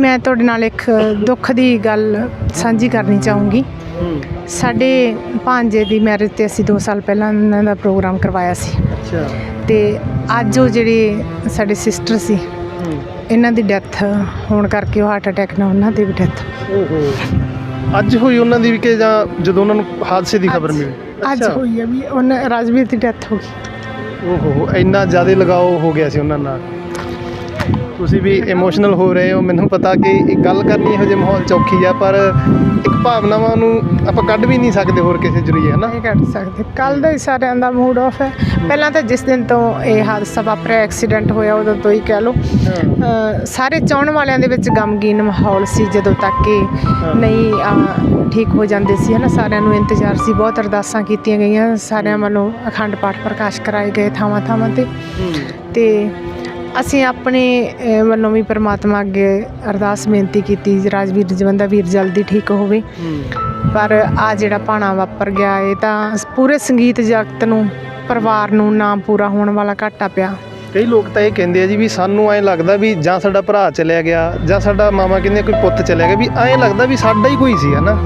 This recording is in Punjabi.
ਮੈਂ ਤੁਹਾਡੇ ਨਾਲ ਇੱਕ ਦੁੱਖ ਦੀ ਗੱਲ ਸਾਂਝੀ ਕਰਨੀ ਚਾਹੂੰਗੀ। ਸਾਡੇ ਭਾਂਜੇ ਦੀ ਮੈਰਿਜ ਤੇ ਅਸੀਂ 2 ਸਾਲ ਪਹਿਲਾਂ ਉਹਨਾਂ ਦਾ ਪ੍ਰੋਗਰਾਮ ਕਰਵਾਇਆ ਸੀ। ਅੱਛਾ। ਤੇ ਅੱਜ ਉਹ ਜਿਹੜੇ ਸਾਡੇ ਸਿਸਟਰ ਸੀ ਇਹਨਾਂ ਦੀ ਡੈਥ ਹੋਣ ਕਰਕੇ ਉਹ ਹਾਰਟ ਅਟੈਕ ਨਾਲ ਉਹਨਾਂ ਦੀ ਵੀ ਡੈਥ ਓਹੋ। ਅੱਜ ਹੋਈ ਉਹਨਾਂ ਦੀ ਵੀ ਕਿ ਜਾਂ ਜਦੋਂ ਉਹਨਾਂ ਨੂੰ ਹਾਦਸੇ ਦੀ ਖਬਰ ਮਿਲੀ? ਅੱਜ। ਹੋਈ ਹੈ ਵੀ ਉਹਨਾਂ ਰਾਜਵੀਰ ਦੀ ਡੈਥ ਹੋ ਗਈ। ਓਹੋ ਇੰਨਾ ਜ਼ਿਆਦਾ ਲਗਾਓ ਹੋ ਗਿਆ ਸੀ ਉਹਨਾਂ ਨਾਲ। ਤੁਸੀਂ ਵੀ ਇਮੋਸ਼ਨਲ ਹੋ ਰਹੇ ਹੋ ਮੈਨੂੰ ਪਤਾ ਕਿ ਇਹ ਗੱਲ ਕਰਨੀ ਇਹੋ ਜਿਹੇ ਮਾਹੌਲ ਚ ਔਖੀ ਆ ਪਰ ਇੱਕ ਭਾਵਨਾਵਾਂ ਨੂੰ ਆਪਾਂ ਕੱਢ ਵੀ ਨਹੀਂ ਸਕਦੇ ਹੋਰ ਕਿਸੇ ਜਰੀਏ ਹਨਾ? ਨਹੀਂ ਕੱਢ ਸਕਦੇ। ਕੱਲ ਦਾ ਹੀ ਸਾਰਿਆਂ ਦਾ ਮੂਡ ਆਫ ਹੈ। ਪਹਿਲਾਂ ਤਾਂ ਜਿਸ ਦਿਨ ਤੋਂ ਇਹ ਹਾਦਸਾ ਵਾਪਰਿਆ ਐਕਸੀਡੈਂਟ ਹੋਇਆ ਉਦੋਂ ਤੋਂ ਹੀ ਕਹਿ ਲਓ। ਸਾਰੇ ਚਾਹਣ ਵਾਲਿਆਂ ਦੇ ਵਿੱਚ ਗਮਗੀਨ ਮਾਹੌਲ ਸੀ ਜਦੋਂ ਤੱਕ ਕਿ ਨਹੀਂ ਠੀਕ ਹੋ ਜਾਂਦੇ ਸੀ ਹਨਾ? ਸਾਰਿਆਂ ਨੂੰ ਇੰਤਜ਼ਾਰ ਸੀ ਬਹੁਤ ਅਰਦਾਸਾਂ ਕੀਤੀਆਂ ਗਈਆਂ। ਸਾਰਿਆਂ ਵੱਲੋਂ ਅਖੰਡ ਪਾਠ ਪ੍ਰਕਾਸ਼ ਕਰਾਏ ਗਏ ਥਾਵਾਂ ਥਾਵਾਂ ਤੇ ਤੇ ਅਸੀਂ ਆਪਣੇ ਵੱਲੋਂ ਵੀ ਪ੍ਰਮਾਤਮਾ ਅੱਗੇ ਅਰਦਾਸ ਬੇਨਤੀ ਕੀਤੀ ਰਾਜਵੀਰ ਜਵੰਦਾ ਵੀਰ ਜਲਦੀ ਠੀਕ ਹੋਵੇ। ਪਰ ਆ ਜਿਹੜਾ ਪਾਣਾ ਵਾਪਰ ਗਿਆ ਇਹ ਤਾਂ ਪੂਰੇ ਸੰਗੀਤ ਜਗਤ ਨੂੰ ਪਰਿਵਾਰ ਨੂੰ ਨਾ ਪੂਰਾ ਹੋਣ ਵਾਲਾ ਘਾਟਾ ਪਿਆ। ਕਈ ਲੋਕ ਤਾਂ ਇਹ ਕਹਿੰਦੇ ਆ ਜੀ ਵੀ ਸਾਨੂੰ ਐਂ ਲੱਗਦਾ ਵੀ ਜਾਂ ਸਾਡਾ ਭਰਾ ਚਲਿਆ ਗਿਆ ਜਾਂ ਸਾਡਾ ਮਾਮਾ ਕਹਿੰਦੇ ਕੋਈ ਪੁੱਤ ਚਲਿਆ ਗਿਆ ਵੀ ਐਂ ਲੱਗਦਾ ਵੀ ਸਾਡਾ ਹੀ ਕੋਈ ਸੀ ਹਨਾ?